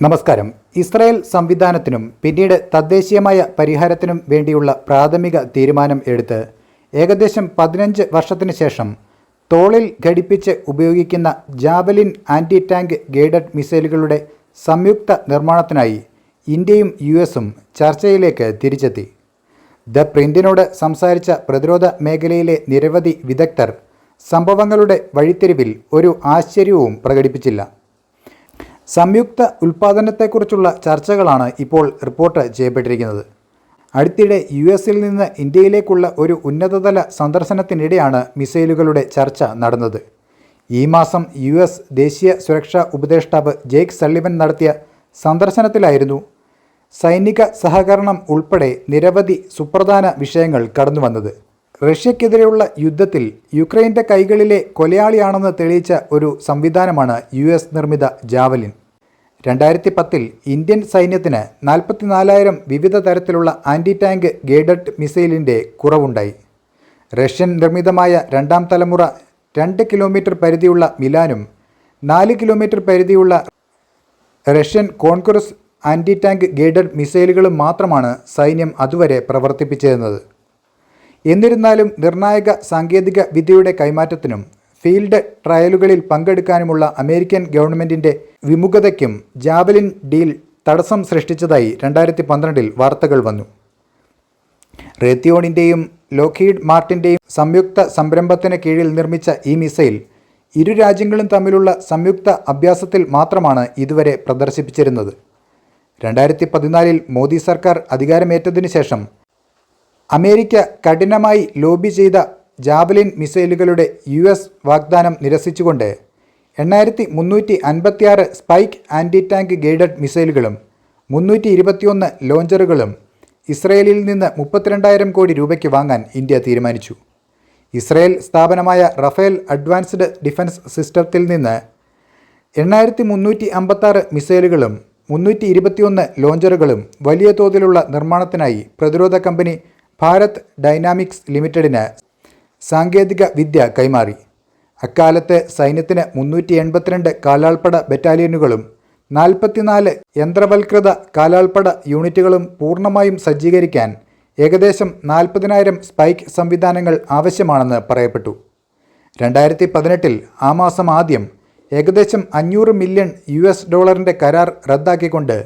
നമസ്കാരം. ഇസ്രായേൽ സംവിധാനത്തിനും പിന്നീട് തദ്ദേശീയമായ പരിഹാരത്തിനും വേണ്ടിയുള്ള പ്രാഥമിക തീരുമാനം എടുത്ത് ഏകദേശം പതിനഞ്ച് വർഷത്തിന് ശേഷം തോളിൽ ഘടിപ്പിച്ച് ഉപയോഗിക്കുന്ന ജാവലിൻ ആന്റി ടാങ്ക് ഗൈഡഡ് മിസൈലുകളുടെ സംയുക്ത നിർമ്മാണത്തിനായി ഇന്ത്യയും യു എസും ചർച്ചയിലേക്ക് തിരിച്ചെത്തി. ദ പ്രിന്റിനോട് സംസാരിച്ച പ്രതിരോധ മേഖലയിലെ നിരവധി വിദഗ്ധർ സംഭവങ്ങളുടെ വഴിത്തിരിവിൽ ഒരു ആശ്ചര്യവും പ്രകടിപ്പിച്ചില്ല. സംയുക്ത ഉൽപ്പാദനത്തെക്കുറിച്ചുള്ള ചർച്ചകളാണ് ഇപ്പോൾ റിപ്പോർട്ട് ചെയ്യപ്പെട്ടിരിക്കുന്നത്. അടുത്തിടെ യു എസിൽ നിന്ന് ഇന്ത്യയിലേക്കുള്ള ഒരു ഉന്നതതല സന്ദർശനത്തിനിടെയാണ് മിസൈലുകളുടെ ചർച്ച നടന്നത്. ഈ മാസം യു എസ് ദേശീയ സുരക്ഷാ ഉപദേഷ്ടാവ് ജേക്ക് സള്ളിവൻ നടത്തിയ സന്ദർശനത്തിലായിരുന്നു സൈനിക സഹകരണം ഉൾപ്പെടെ നിരവധി സുപ്രധാന വിഷയങ്ങൾ കടന്നുവന്നത്. റഷ്യക്കെതിരെയുള്ള യുദ്ധത്തിൽ യുക്രൈന്റെ കൈകളിലെ കൊലയാളിയാണെന്ന് തെളിയിച്ച ഒരു സംവിധാനമാണ് യു എസ് നിർമ്മിത ജാവലിൻ. രണ്ടായിരത്തി പത്തിൽ ഇന്ത്യൻ സൈന്യത്തിന് നാൽപ്പത്തിനാലായിരം വിവിധ തരത്തിലുള്ള ആന്റി ടാങ്ക് ഗേഡഡ് മിസൈലിന്റെ കുറവുണ്ടായി. റഷ്യൻ നിർമ്മിതമായ രണ്ടാം തലമുറ രണ്ട് കിലോമീറ്റർ പരിധിയുള്ള മിലാനും നാല് kilometre പരിധിയുള്ള Russian Congress anti tank guided മിസൈലുകളും മാത്രമാണ് സൈന്യം അതുവരെ പ്രവർത്തിപ്പിച്ചിരുന്നത്. എന്നിരുന്നാലും നിർണായക സാങ്കേതിക വിദ്യയുടെ കൈമാറ്റത്തിനും ഫീൽഡ് ട്രയലുകളിൽ പങ്കെടുക്കാനുമുള്ള അമേരിക്കൻ ഗവൺമെന്റിന്റെ വിമുഖതയ്ക്കും ജാവലിൻ ഡീൽ തടസ്സം സൃഷ്ടിച്ചതായി രണ്ടായിരത്തി പന്ത്രണ്ടിൽ വാർത്തകൾ വന്നു. റേത്തിയോണിന്റെയും ലോക്കീഡ് മാർട്ടിന്റെയും സംയുക്ത സംരംഭത്തിന് കീഴിൽ നിർമ്മിച്ച ഈ മിസൈൽ ഇരു രാജ്യങ്ങളും തമ്മിലുള്ള സംയുക്ത അഭ്യാസത്തിൽ മാത്രമാണ് ഇതുവരെ പ്രദർശിപ്പിച്ചിരുന്നത്. രണ്ടായിരത്തി പതിനാലിൽ മോദി സർക്കാർ അധികാരമേറ്റതിനു ശേഷം അമേരിക്ക കഠിനമായി ലോബി ചെയ്ത ജാവലിൻ മിസൈലുകളുടെ യു എസ് വാഗ്ദാനം നിരസിച്ചുകൊണ്ട് എണ്ണായിരത്തി മുന്നൂറ്റി അൻപത്തിയാറ് സ്പൈക്ക് ആന്റി ടാങ്ക് ഗൈഡഡ് മിസൈലുകളും മുന്നൂറ്റി ഇരുപത്തിയൊന്ന് ലോഞ്ചറുകളും ഇസ്രയേലിൽ നിന്ന് മുപ്പത്തിരണ്ടായിരം കോടി രൂപയ്ക്ക് വാങ്ങാൻ ഇന്ത്യ തീരുമാനിച്ചു. ഇസ്രയേൽ സ്ഥാപനമായ റഫേൽ അഡ്വാൻസ്ഡ് ഡിഫൻസ് സിസ്റ്റത്തിൽ നിന്ന് എണ്ണായിരത്തി മുന്നൂറ്റി അമ്പത്താറ് മിസൈലുകളും മുന്നൂറ്റി ഇരുപത്തിയൊന്ന് ലോഞ്ചറുകളും വലിയ തോതിലുള്ള നിർമ്മാണത്തിനായി പ്രതിരോധ കമ്പനി ഭാരത് ഡൈനാമിക്സ് ലിമിറ്റഡിന് സാങ്കേതിക വിദ്യ കൈമാറി. അക്കാലത്ത് സൈന്യത്തിന് മുന്നൂറ്റി എൺപത്തിരണ്ട് കാലാൾപ്പട ബറ്റാലിയനുകളും നാൽപ്പത്തിനാല് യന്ത്രവൽകൃത കാലാൾപ്പട യൂണിറ്റുകളും പൂർണമായും സജ്ജീകരിക്കാൻ ഏകദേശം നാൽപ്പതിനായിരം സ്പൈക്ക് സംവിധാനങ്ങൾ ആവശ്യമാണെന്ന് പറയപ്പെട്ടു. രണ്ടായിരത്തി പതിനെട്ടിൽ ആ മാസം ആദ്യം ഏകദേശം അഞ്ഞൂറ് മില്യൺ യു ഡോളറിന്റെ കരാർ റദ്ദാക്കിക്കൊണ്ട്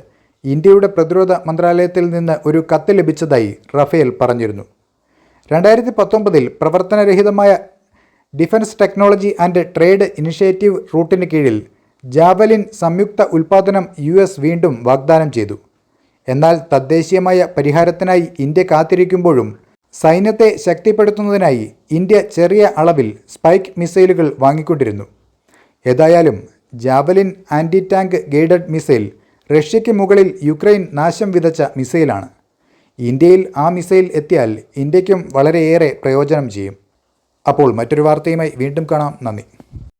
ഇന്ത്യയുടെ പ്രതിരോധ മന്ത്രാലയത്തിൽ നിന്ന് ഒരു കത്ത് ലഭിച്ചതായി റഫേൽ പറഞ്ഞിരുന്നു. രണ്ടായിരത്തി പത്തൊമ്പതിൽ പ്രവർത്തനരഹിതമായ defence technology and trade initiative റൂട്ടിന് കീഴിൽ ജാവലിൻ സംയുക്ത ഉൽപ്പാദനം യു എസ് വീണ്ടും വാഗ്ദാനം ചെയ്തു. എന്നാൽ തദ്ദേശീയമായ പരിഹാരത്തിനായി ഇന്ത്യ കാത്തിരിക്കുമ്പോഴും സൈന്യത്തെ ശക്തിപ്പെടുത്തുന്നതിനായി ഇന്ത്യ ചെറിയ അളവിൽ സ്പൈക്ക് മിസൈലുകൾ വാങ്ങിക്കൊണ്ടിരുന്നു. ഏതായാലും Javelin anti tank guided missile റഷ്യയ്ക്ക് മുകളിൽ യുക്രൈൻ നാശം വിതച്ച മിസൈലാണ്. ഇന്ത്യയിൽ ആ മിസൈൽ എത്തിയാൽ ഇന്ത്യക്കും വളരെയേറെ പ്രയോജനം ചെയ്യും. അപ്പോൾ മറ്റൊരു വാർത്തയുമായി വീണ്ടും കാണാം. നന്ദി.